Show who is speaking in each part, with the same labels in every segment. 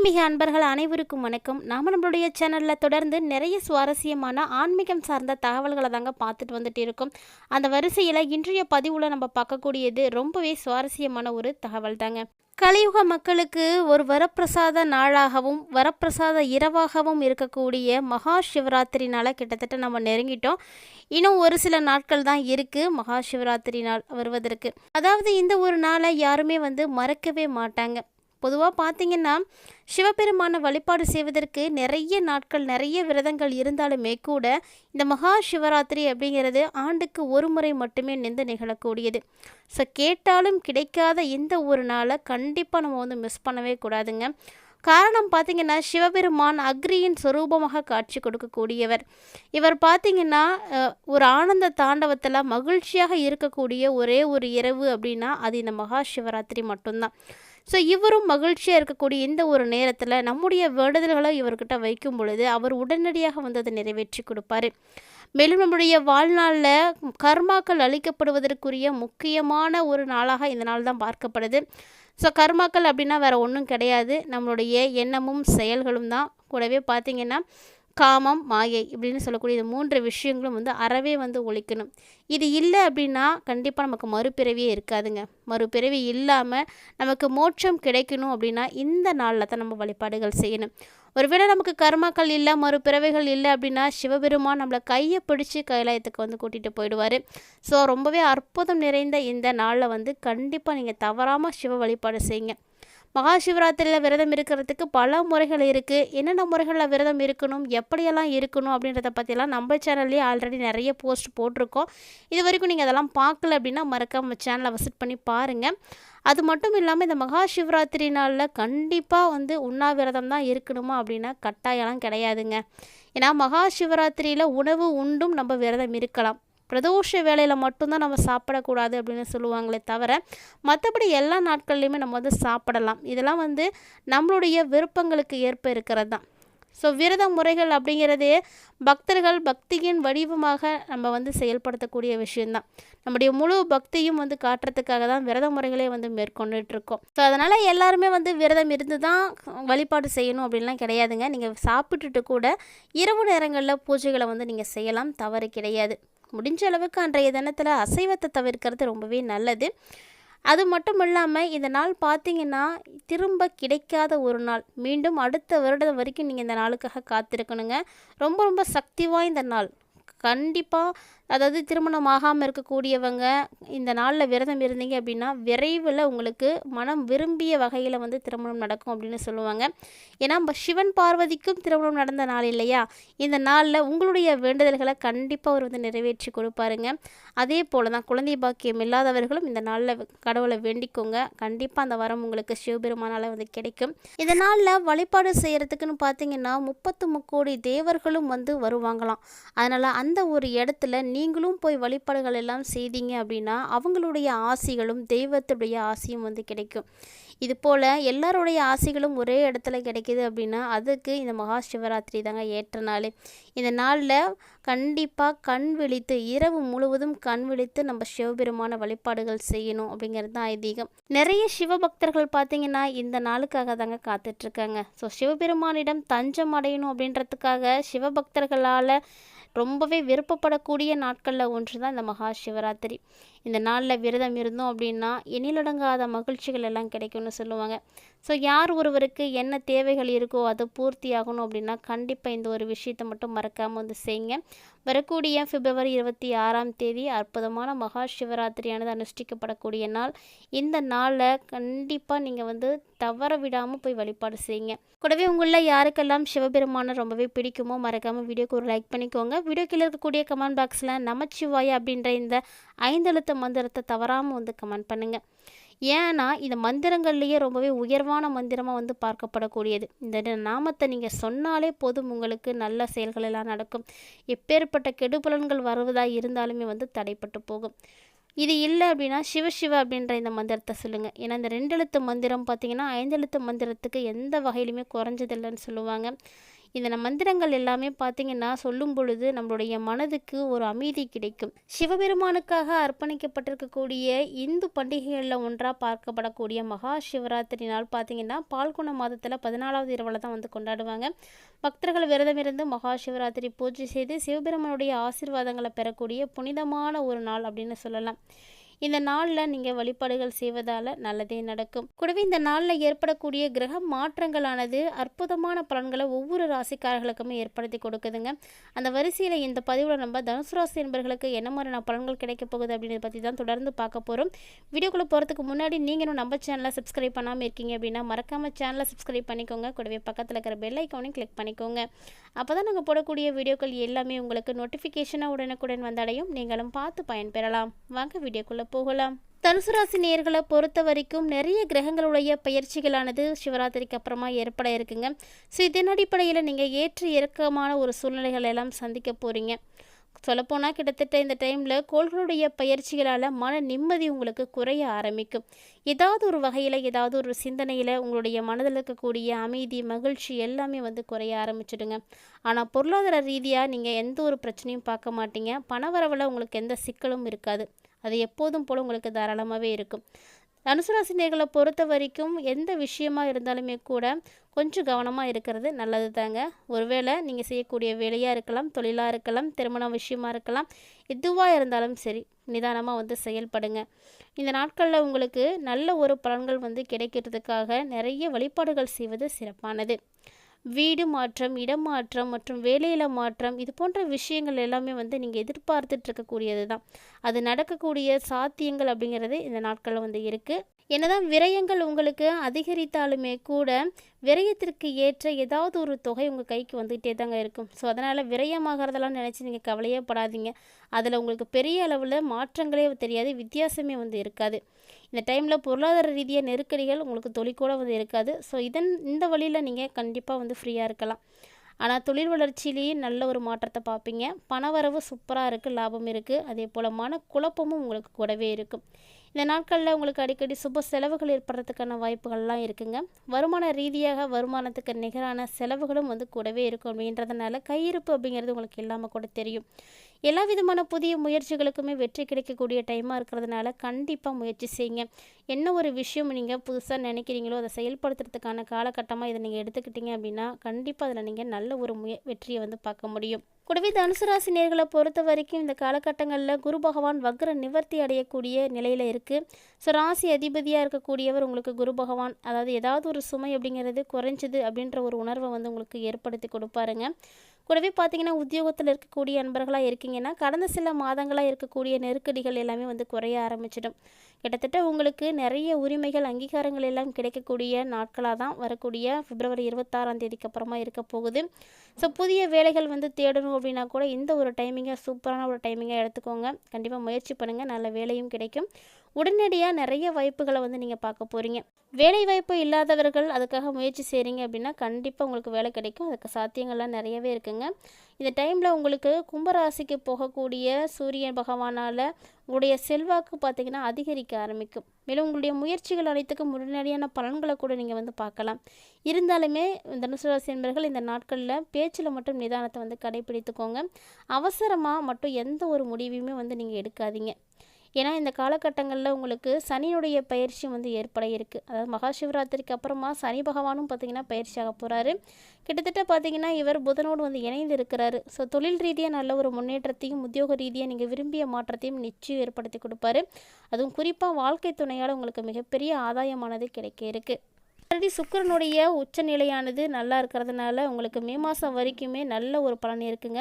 Speaker 1: ஆன்மீக அன்பர்கள் அனைவருக்கும் வணக்கம். நாம் நம்மளுடைய சேனலில் தொடர்ந்து நிறைய சுவாரஸ்யமான ஆன்மீகம் சார்ந்த தகவல்களை தாங்க பார்த்துட்டு வந்துட்டு இருக்கோம். அந்த வரிசையில் இன்றைய பதிவில் நம்ம பார்க்கக்கூடியது ரொம்பவே சுவாரஸ்யமான ஒரு தகவல் தாங்க. கலியுக மக்களுக்கு ஒரு வரப்பிரசாத நாளாகவும் வரப்பிரசாத இரவாகவும் இருக்கக்கூடிய மகா சிவராத்திரி நாளை கிட்டத்தட்ட நம்ம நெருங்கிட்டோம். இன்னும் ஒரு சில நாட்கள் தான் இருக்குது மகா சிவராத்திரி நாள் வருவதற்கு. அதாவது இந்த ஒரு நாளை யாருமே வந்து மறக்கவே மாட்டாங்க. பொதுவாக பார்த்தீங்கன்னா சிவபெருமான வழிபாடு செய்வதற்கு நிறைய நாட்கள் நிறைய விரதங்கள் இருந்தாலுமே கூட இந்த மகா சிவராத்திரி அப்படிங்கிறது ஆண்டுக்கு ஒரு முறை மட்டுமே நின்று நிகழக்கூடியது. ஸோ கேட்டாலும் கிடைக்காத இந்த ஒரு நாளை கண்டிப்பாக நம்ம வந்து மிஸ் பண்ணவே கூடாதுங்க. காரணம் பார்த்தீங்கன்னா சிவபெருமான் அக்ரியின் சொரூபமாக காட்சி கொடுக்கக்கூடியவர். இவர் பார்த்திங்கன்னா ஒரு ஆனந்த தாண்டவத்தில் மகிழ்ச்சியாக இருக்கக்கூடிய ஒரே ஒரு இரவு அப்படின்னா அது இந்த மகா சிவராத்திரி மட்டும்தான். ஸோ இவரும் மகிழ்ச்சியாக இருக்கக்கூடிய இந்த ஒரு நேரத்தில் நம்முடைய வேண்டுதல்களை இவர்கிட்ட வைக்கும் பொழுது அவர் உடனடியாக வந்து அதை நிறைவேற்றி கொடுப்பாரு. மேலும் நம்முடைய வாழ்நாளில் கர்மாக்கள் அளிக்கப்படுவதற்குரிய முக்கியமான ஒரு நாளாக இந்த நாள் தான் பார்க்கப்படுது. ஸோ கர்மாக்கள் அப்படின்னா வேறு ஒன்றும் கிடையாது. நம்மளுடைய எண்ணமும் செயல்களும் தான். கூடவே பார்த்திங்கன்னா காமம் மாயை இப்படின்னு சொல்லக்கூடிய இந்த மூன்று விஷயங்களும் வந்து அறவே வந்து ஒழிக்கணும். இது இல்லை அப்படின்னா கண்டிப்பாக நமக்கு மறுபிறவியே இருக்காதுங்க. மறுபிறவி இல்லாமல் நமக்கு மோட்சம் கிடைக்கணும் அப்படின்னா இந்த நாளில் தான் நம்ம வழிபாடுகள் செய்யணும். ஒருவேளை நமக்கு கர்மாக்கள் இல்லை மறுபிறவைகள் இல்லை அப்படின்னா சிவபெருமான் நம்மளை கையை பிடிச்சி கைலாயத்துக்கு வந்து கூட்டிகிட்டு போயிடுவார். ஸோ ரொம்பவே அற்புதம் நிறைந்த இந்த நாளில் வந்து கண்டிப்பாக நீங்கள் தவறாமல் சிவ வழிபாடு செய்யுங்க. மகா சிவராத்திரியில் விரதம் இருக்கிறதுக்கு பல முறைகள் இருக்குது என்னென்ன முறைகளில் விரதம் இருக்கணும் எப்படியெல்லாம் இருக்கணும் அப்படின்றத பற்றியெல்லாம் நம்ம சேனல்லேயே ஆல்ரெடி நிறைய போஸ்ட் போட்டிருக்கோம். இது வரைக்கும் நீங்கள் அதெல்லாம் பார்க்கல அப்படின்னா மறக்காம சேனலை விசிட் பண்ணி பாருங்கள் அது மட்டும் இல்லாமல் இந்த மகா சிவராத்திரி நாளில் கண்டிப்பாக வந்து உண்ணாவிரதம் தான் இருக்கணுமா அப்படின்னா கட்டாயம்லாம் கிடையாதுங்க. ஏன்னா மகா சிவராத்திரியில் உணவு உண்டும் நம்ம விரதம் இருக்கலாம். பிரதோஷ வேலையில் மட்டும்தான் நம்ம சாப்பிடக்கூடாது அப்படின்னு சொல்லுவாங்களே தவிர மற்றபடி எல்லா நாட்கள்லையுமே நம்ம வந்து சாப்பிடலாம். இதெல்லாம் வந்து நம்மளுடைய விருப்பங்களுக்கு ஏற்ப இருக்கிறது தான் ஸோ விரத முறைகள் அப்படிங்கிறதே பக்தர்கள் பக்தியின் வடிவமாக நம்ம வந்து செயல்படுத்தக்கூடிய விஷயந்தான் நம்முடைய முழு பக்தியும் வந்து காட்டுறதுக்காக தான் விரத முறைகளே வந்து மேற்கொண்டுட்டு இருக்கோம் ஸோ அதனால் எல்லாருமே வந்து விரதம் இருந்து தான் வழிபாடு செய்யணும் அப்படின்லாம் கிடையாதுங்க. நீங்கள் சாப்பிட்டுட்டு கூட இரவு நேரங்களில் பூஜைகளை வந்து நீங்கள் செய்யலாம். தவறு கிடையாது. முடிஞ்ச அளவுக்கு அன்றைய தினத்தில் அசைவத்தை தவிர்க்கிறது ரொம்பவே நல்லது. அது மட்டும் இல்லாமல் இந்த நாள் பார்த்தீங்கன்னா திரும்ப கிடைக்காத ஒரு நாள். மீண்டும் அடுத்த வருடம் வரைக்கும் நீங்கள் இந்த நாளுக்காக காத்திருக்கணுங்க. ரொம்ப ரொம்ப சக்தி வாய்ந்த நாள். கண்டிப்பாக அதாவது திருமணம் ஆகாமல் இருக்கக்கூடியவங்க இந்த நாளில் விரதம் இருந்தீங்க அப்படின்னா விரைவில் உங்களுக்கு மனம் விரும்பிய வகையில் வந்து திருமணம் நடக்கும் அப்படின்னு சொல்லுவாங்க. ஏன்னா நம்ம சிவன் பார்வதிக்கும் திருமணம் நடந்த நாள் இல்லையா? இந்த நாளில் உங்களுடைய வேண்டுதல்களை கண்டிப்பாக அவர் வந்து நிறைவேற்றி கொடுப்பாருங்க. அதே போல் தான் குழந்தை பாக்கியம் இல்லாதவர்களும் இந்த நாளில் கடவுளை வேண்டிக்கோங்க. கண்டிப்பாக அந்த வரம் உங்களுக்கு சிவபெருமானால் வந்து கிடைக்கும். இந்த நாளில் வழிபாடு செய்கிறதுக்குன்னு பார்த்தீங்கன்னா முப்பத்து முக்கோடி தேவர்களும் வந்து வருவாங்களாம். அதனால் அந்த ஒரு இடத்துல நீங்களும் போய் வழிபாடுகள் எல்லாம் செய்தீங்க அப்படின்னா அவங்களுடைய ஆசிகளும் தெய்வத்துடைய ஆசியும் வந்து கிடைக்கும். இது போல் எல்லாருடைய ஆசைகளும் ஒரே இடத்துல கிடைக்கிது அப்படின்னா அதுக்கு இந்த மகா சிவராத்திரி தாங்க ஏற்ற நாள். இந்த நாளில் கண்டிப்பாக கண் விழித்து இரவு முழுவதும் கண் விழித்து நம்ம சிவபெருமான வழிபாடுகள் செய்யணும் அப்படிங்கிறது தான் ஐதீகம். நிறைய சிவபக்தர்கள் பார்த்தீங்கன்னா இந்த நாளுக்காக தாங்க காத்துட்ருக்காங்க ஸோ சிவபெருமானிடம் தஞ்சம் அடையணும் அப்படின்றதுக்காக சிவபக்தர்களால் ரொம்பவே விருப்பப்படக்கூடிய நாட்களில் ஒன்று தான் இந்த மகா சிவராத்திரி. இந்த நாளில் விரதம் இருந்தோம் அப்படின்னா எண்ணிலடங்காத மகிழ்ச்சிகள் எல்லாம் கிடைக்கும்னு சொல்லுவாங்க. ஸோ யார் ஒருவருக்கு என்ன தேவைகள் இருக்கோ அது பூர்த்தி ஆகணும் அப்படின்னா கண்டிப்பாக இந்த ஒரு விஷயத்தை மட்டும் மறக்காமல் வந்து செய்யுங்க. வரக்கூடிய பிப்ரவரி இருபத்தி ஆறாம் தேதி அற்புதமான மகா சிவராத்திரியானது அனுஷ்டிக்கப்படக்கூடிய நாள். இந்த நாளில் கண்டிப்பாக நீங்கள் வந்து தவற விடாமல் போய் வழிபாடு செய்யுங்க. கூடவே உங்களில் யாருக்கெல்லாம் சிவபெருமானை ரொம்பவே பிடிக்குமோ மறக்காமல் வீடியோக்கு ஒரு லைக் பண்ணிக்கோங்க. வீடியோ இருக்கக்கூடிய கமெண்ட் பாக்ஸில் நமச்சிவாய் அப்படின்ற இந்த ஐந்தெழுத்து மந்திரத்தை தவறாமல் வந்து கமெண்ட் பண்ணுங்கள் ஏன்னா இந்த மந்திரங்கள்லேயே ரொம்பவே உயர்வான மந்திரமாக வந்து பார்க்கப்படக்கூடியது. இந்த நாமத்தை நீங்கள் சொன்னாலே போதும் உங்களுக்கு நல்ல செயல்கள் எல்லாம் நடக்கும். எப்பேற்பட்ட கெடுபலன்கள் வருவதாக இருந்தாலுமே வந்து தடைப்பட்டு போகும். இது இல்லை அப்படின்னா சிவசிவ அப்படின்ற இந்த மந்திரத்தை சொல்லுங்கள் ஏன்னா இந்த ரெண்டு எழுத்து மந்திரம் பார்த்தீங்கன்னா ஐந்தெழுத்து மந்திரத்துக்கு எந்த வகையிலுமே குறைஞ்சதில்லைன்னு சொல்லுவாங்க. இந்த மந்திரங்கள் எல்லாமே பார்த்தீங்கன்னா சொல்லும் பொழுது நம்மளுடைய மனதுக்கு ஒரு அமைதி கிடைக்கும். சிவபெருமானுக்காக அர்ப்பணிக்கப்பட்டிருக்கக்கூடிய இந்து பண்டிகைகளில் ஒன்றாக பார்க்கப்படக்கூடிய மகா சிவராத்திரி நாள் பார்த்தீங்கன்னா பால்குண மாதத்தில் பதினாலாவது இரவில் தான் வந்து கொண்டாடுவாங்க. பக்தர்கள் விரதமிருந்து மகா சிவராத்திரி பூஜை செய்து சிவபெருமானுடைய ஆசிர்வாதங்களை பெறக்கூடிய புனிதமான ஒரு நாள் அப்படின்னு சொல்லலாம். இந்த நாளில் நீங்கள் வழிபாடுகள் செய்வதால் நல்லதே நடக்கும். கூடவே இந்த நாளில் ஏற்படக்கூடிய கிரக மாற்றங்களானது அற்புதமான பலன்களை ஒவ்வொரு ராசிக்காரர்களுக்குமே ஏற்படுத்தி கொடுக்குதுங்க. அந்த வரிசையில் இந்த பதிவில் நம்ம தனுசு ராசி என்பர்களுக்கு என்ன மாதிரியான பலன்கள் கிடைக்க போகுது அப்படின்றத பற்றி தான் தொடர்ந்து பார்க்க போகிறோம் வீடியோக்குள்ளே போகிறதுக்கு முன்னாடி நீங்களும் நம்ம சேனலை சப்ஸ்கிரைப் பண்ணாமல் இருக்கீங்க அப்படின்னா மறக்காமல் சேனலை சப்ஸ்கிரைப் பண்ணிக்கோங்க. கூடவே பக்கத்தில் இருக்கிற பெல் ஐக்கானையும் கிளிக் பண்ணிக்கோங்க. அப்போ தான் நாங்கள் போடக்கூடிய வீடியோக்கள் எல்லாமே உங்களுக்கு நோட்டிஃபிகேஷனாக உடனுக்குடன் வந்தடையும். நீங்களும் பார்த்து பயன்பெறலாம். வாங்க வீடியோக்குள்ளே போகலாம். தனுசு ராசி நேர்களை பொறுத்த வரைக்கும் நிறைய கிரகங்களுடைய பயிற்சிகளானது சிவராத்திரிக்கு அப்புறமா ஏற்பட இருக்குங்க. ஸோ இதன் அடிப்படையில் நீங்கள் ஏற்ற இறக்கமான ஒரு சூழ்நிலைகள் எல்லாம் சந்திக்க போகிறீங்க சொல்லப்போனால் கிட்டத்தட்ட இந்த டைமில் கோள்களுடைய பயிற்சிகளால் மன நிம்மதி உங்களுக்கு குறைய ஆரம்பிக்கும். ஏதாவது ஒரு வகையில் ஏதாவது ஒரு சிந்தனையில் உங்களுடைய மனதில் இருக்கக்கூடிய அமைதி மகிழ்ச்சி எல்லாமே வந்து குறைய ஆரம்பிச்சிடுங்க. ஆனால் பொருளாதார ரீதியாக நீங்கள் எந்த ஒரு பிரச்சனையும் பார்க்க மாட்டீங்க. பணவரவில் உங்களுக்கு எந்த சிக்கலும் இருக்காது. அது எப்போதும் போல் உங்களுக்கு தாராளமாகவே இருக்கும். தனுசு நேர்களை பொறுத்த வரைக்கும் எந்த விஷயமா இருந்தாலுமே கூட கொஞ்சம் கவனமாக இருக்கிறது நல்லது தாங்க. ஒருவேளை நீங்கள் செய்யக்கூடிய வேலையாக இருக்கலாம் தொழிலாக இருக்கலாம் திருமண விஷயமா இருக்கலாம் எதுவாக இருந்தாலும் சரி நிதானமாக வந்து செயல்படுங்க. இந்த நாட்களில் உங்களுக்கு நல்ல ஒரு பலன்கள் வந்து கிடைக்கிறதுக்காக நிறைய வழிபாடுகள் செய்வது சிறப்பானது. வீடு மாற்றம் இடம் மாற்றம் மற்றும் வேலையில் மாற்றம் இது போன்ற விஷயங்கள் எல்லாமே வந்து நீங்கள் எதிர்பார்த்துட்டு இருக்கக்கூடியது தான் அது நடக்கக்கூடிய சாத்தியங்கள் அப்படிங்கிறது இந்த நாட்களில் வந்து இருக்குது என்னதான் விரயங்கள் உங்களுக்கு அதிகரித்தாலுமே கூட விரயத்திற்கு ஏற்ற ஏதாவது ஒரு தொகை உங்கள் கைக்கு வந்துகிட்டே தாங்க இருக்கும். ஸோ அதனால் விரயமாகறதெல்லாம் நினச்சி நீங்கள் கவலையே படாதீங்க. அதில் உங்களுக்கு பெரிய அளவில் மாற்றங்களே தெரியாது வித்தியாசமே வந்து இருக்காது. இந்த டைமில் பொருளாதார ரீதியாக நெருக்கடிகள் உங்களுக்கு தொழிற்கூட வந்து இருக்காது. ஸோ இதன் இந்த வழியில் நீங்கள் கண்டிப்பாக வந்து ஃப்ரீயாக இருக்கலாம். ஆனால் தொழில் வளர்ச்சியிலேயே நல்ல ஒரு மாற்றத்தை பார்ப்பீங்க பணவரவு சூப்பராக இருக்குது லாபம் இருக்குது அதே போல் மனக்குழப்பமும் உங்களுக்கு கூடவே இருக்கும். இந்த நாட்களில் உங்களுக்கு அடிக்கடி சுப செலவுகள் ஏற்படுறதுக்கான வாய்ப்புகள்லாம் இருக்குங்க. வருமான ரீதியாக வருமானத்துக்கு நிகரான செலவுகளும் வந்து கூடவே இருக்கும் அப்படின்றதுனால கையிருப்பு அப்படிங்கிறது உங்களுக்கு இல்லாமல் கூட தெரியும். எல்லா விதமான புதிய முயற்சிகளுக்குமே வெற்றி கிடைக்கக்கூடிய டைமாக இருக்கிறதுனால கண்டிப்பாக முயற்சி செய்யுங்க. என்ன ஒரு விஷயம் நீங்கள் புதுசாக நினைக்கிறீங்களோ அதை செயல்படுத்துறதுக்கான காலகட்டமாக இதை நீங்கள் எடுத்துக்கிட்டீங்க அப்படின்னா கண்டிப்பாக அதில் நீங்கள் நல்ல ஒரு முய வெற்றியை வந்து பார்க்க முடியும். கூடவே தனுசு ராசி நேர்களை பொறுத்த வரைக்கும் இந்த காலகட்டங்களில் குரு பகவான் வக்ர நிவர்த்தி அடையக்கூடிய நிலையில் இருக்குது ஸோ ராசி அதிபதியாக இருக்கக்கூடியவர் உங்களுக்கு குரு பகவான். அதாவது ஏதாவது ஒரு சுமை அப்படிங்கிறது குறைஞ்சது அப்படின்ற ஒரு உணர்வை வந்து உங்களுக்கு ஏற்படுத்தி கொடுப்பாருங்க. கூடவே பார்த்தீங்கன்னா உத்தியோகத்தில் இருக்கக்கூடிய நண்பர்களாக இருக்கீங்கன்னா கடந்த சில மாதங்களாக இருக்கக்கூடிய நெருக்கடிகள் எல்லாமே வந்து குறைய ஆரம்பிச்சிடும். கிட்டத்தட்ட உங்களுக்கு நிறைய உரிமைகள் அங்கீகாரங்கள் எல்லாம் கிடைக்கக்கூடிய நாட்களாக தான் வரக்கூடிய பிப்ரவரி இருபத்தாறாம் தேதிக்கு அப்புறமா இருக்க போகுது. ஸோ புதிய வேலைகள் வந்து தேடணும் அப்படின்னா கூட இந்த ஒரு டைமிங்கை சூப்பரான ஒரு டைமிங்காக எடுத்துக்கோங்க. கண்டிப்பாக முயற்சி பண்ணுங்கள் நல்ல வேலையும் கிடைக்கும். உடனடியாக நிறைய வாய்ப்புகளை வந்து நீங்கள் பார்க்க போகிறீங்க வேலை வாய்ப்பு இல்லாதவர்கள் அதுக்காக முயற்சி செய்கிறீங்க அப்படின்னா கண்டிப்பாக உங்களுக்கு வேலை கிடைக்கும். அதுக்கு சாத்தியங்கள்லாம் நிறையவே இருக்குங்க. இந்த டைமில் உங்களுக்கு கும்பராசிக்கு போகக்கூடிய சூரியன் பகவானால் உங்களுடைய செல்வாக்கு பார்த்திங்கன்னா அதிகரிக்க ஆரம்பிக்கும். மேலும் உங்களுடைய முயற்சிகள் அனைத்துக்கும் உடனடியான பலன்களை கூட நீங்கள் வந்து பார்க்கலாம். இருந்தாலுமே தனுசு ராசி என்பர்கள் இந்த நாட்களில் பேச்சில் மட்டும் நிதானத்தை வந்து கடைபிடித்துக்கோங்க. அவசரமாக மட்டும் எந்த ஒரு முடிவையுமே வந்து நீங்கள் எடுக்காதீங்க. ஏன்னா இந்த காலகட்டங்களில் உங்களுக்கு சனியுடைய பயிற்சி வந்து ஏற்பட இருக்குது அதாவது மகா சிவராத்திரிக்கு அப்புறமா சனி பகவானும் பார்த்திங்கன்னா பயிற்சியாக போகிறாரு கிட்டத்தட்ட பார்த்திங்கன்னா இவர் புதனோடு வந்து இணைந்து இருக்கிறாரு. ஸோ தொழில் ரீதியாக நல்ல ஒரு முன்னேற்றத்தையும் உத்தியோக ரீதியாக நீங்கள் விரும்பிய மாற்றத்தையும் நிச்சயம் ஏற்படுத்தி கொடுப்பாரு. அதுவும் குறிப்பாக வாழ்க்கை துணையால் உங்களுக்கு மிகப்பெரிய ஆதாயமானது கிடைக்க இருக்குது ஆல்ரெடி சுக்கரனுடைய உச்சநிலையானது நல்லா இருக்கிறதுனால உங்களுக்கு மே மாதம் வரைக்குமே நல்ல ஒரு பலன் இருக்குங்க.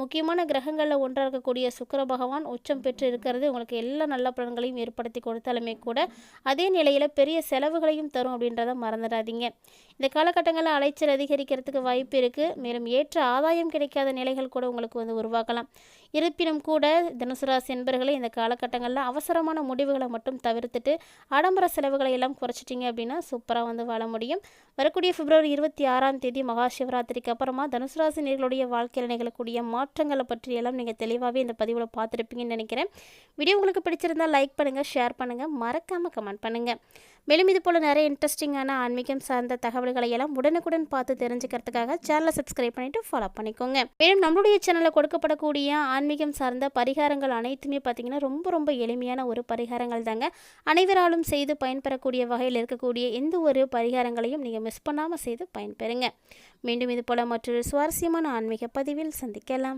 Speaker 1: முக்கியமான கிரகங்களில் ஒன்றாக இருக்கக்கூடிய சுக்கர பகவான் உச்சம் பெற்று இருக்கிறது. உங்களுக்கு எல்லா நல்ல பலன்களையும் ஏற்படுத்தி கொடுத்தாலுமே கூட அதே நிலையில் பெரிய செலவுகளையும் தரும் அப்படின்றத மறந்துடாதீங்க. இந்த காலகட்டங்களில் அலைச்சல் அதிகரிக்கிறதுக்கு வாய்ப்பு இருக்குது மேலும் ஏற்ற ஆதாயம் கிடைக்காத நிலைகள் கூட உங்களுக்கு வந்து உருவாக்கலாம். இருப்பினும் கூட தனுசு ராசி என்பர்களை இந்த காலகட்டங்களில் அவசரமான முடிவுகளை மட்டும் தவிர்த்துட்டு ஆடம்பர செலவுகளை எல்லாம் குறைச்சிட்டிங்க அப்படின்னா சூப்பராக வந்து வாழ முடியும். வரக்கூடிய பிப்ரவரி இருபத்தி ஆறாம் தேதி மகா சிவராத்திரிக்கு அப்புறமா தனுசு ராசி நேர்களுடைய வாழ்க்கையில் நிகழக்கூடிய மாற்றங்களை பற்றியெல்லாம் நீங்கள் தெளிவாகவே இந்த பதிவில் பார்த்துருப்பீங்கன்னு நினைக்கிறேன். வீடியோ உங்களுக்கு பிடிச்சிருந்தால் லைக் பண்ணுங்கள் ஷேர் பண்ணுங்கள் மறக்காமல் கமெண்ட் பண்ணுங்கள் மேலும் இது போல் நிறைய இன்ட்ரெஸ்டிங்கான ஆன்மீகம் சார்ந்த தகவல்களை எல்லாம் உடனுக்குடன் பார்த்து தெரிஞ்சுக்கிறதுக்காக சேனலை சப்ஸ்கிரைப் பண்ணிவிட்டு ஃபாலோ பண்ணிக்கோங்க. மேலும் நம்மளுடைய சேனலில் கொடுக்கப்படக்கூடிய ஆன்மீகம் சார்ந்த பரிகாரங்கள் அனைத்துமே பார்த்திங்கன்னா ரொம்ப ரொம்ப எளிமையான ஒரு பரிகாரங்கள் தாங்க. அனைவராலும் செய்து பயன்பெறக்கூடிய வகையில் இருக்கக்கூடிய எந்த ஒரு பரிகாரங்களையும் நீங்கள் மிஸ் பண்ணாமல் செய்து பயன்பெறுங்க. மீண்டும் இது போல மற்றொரு சுவாரஸ்யமான ஆன்மீக பதிவில் சந்திக்கலாம்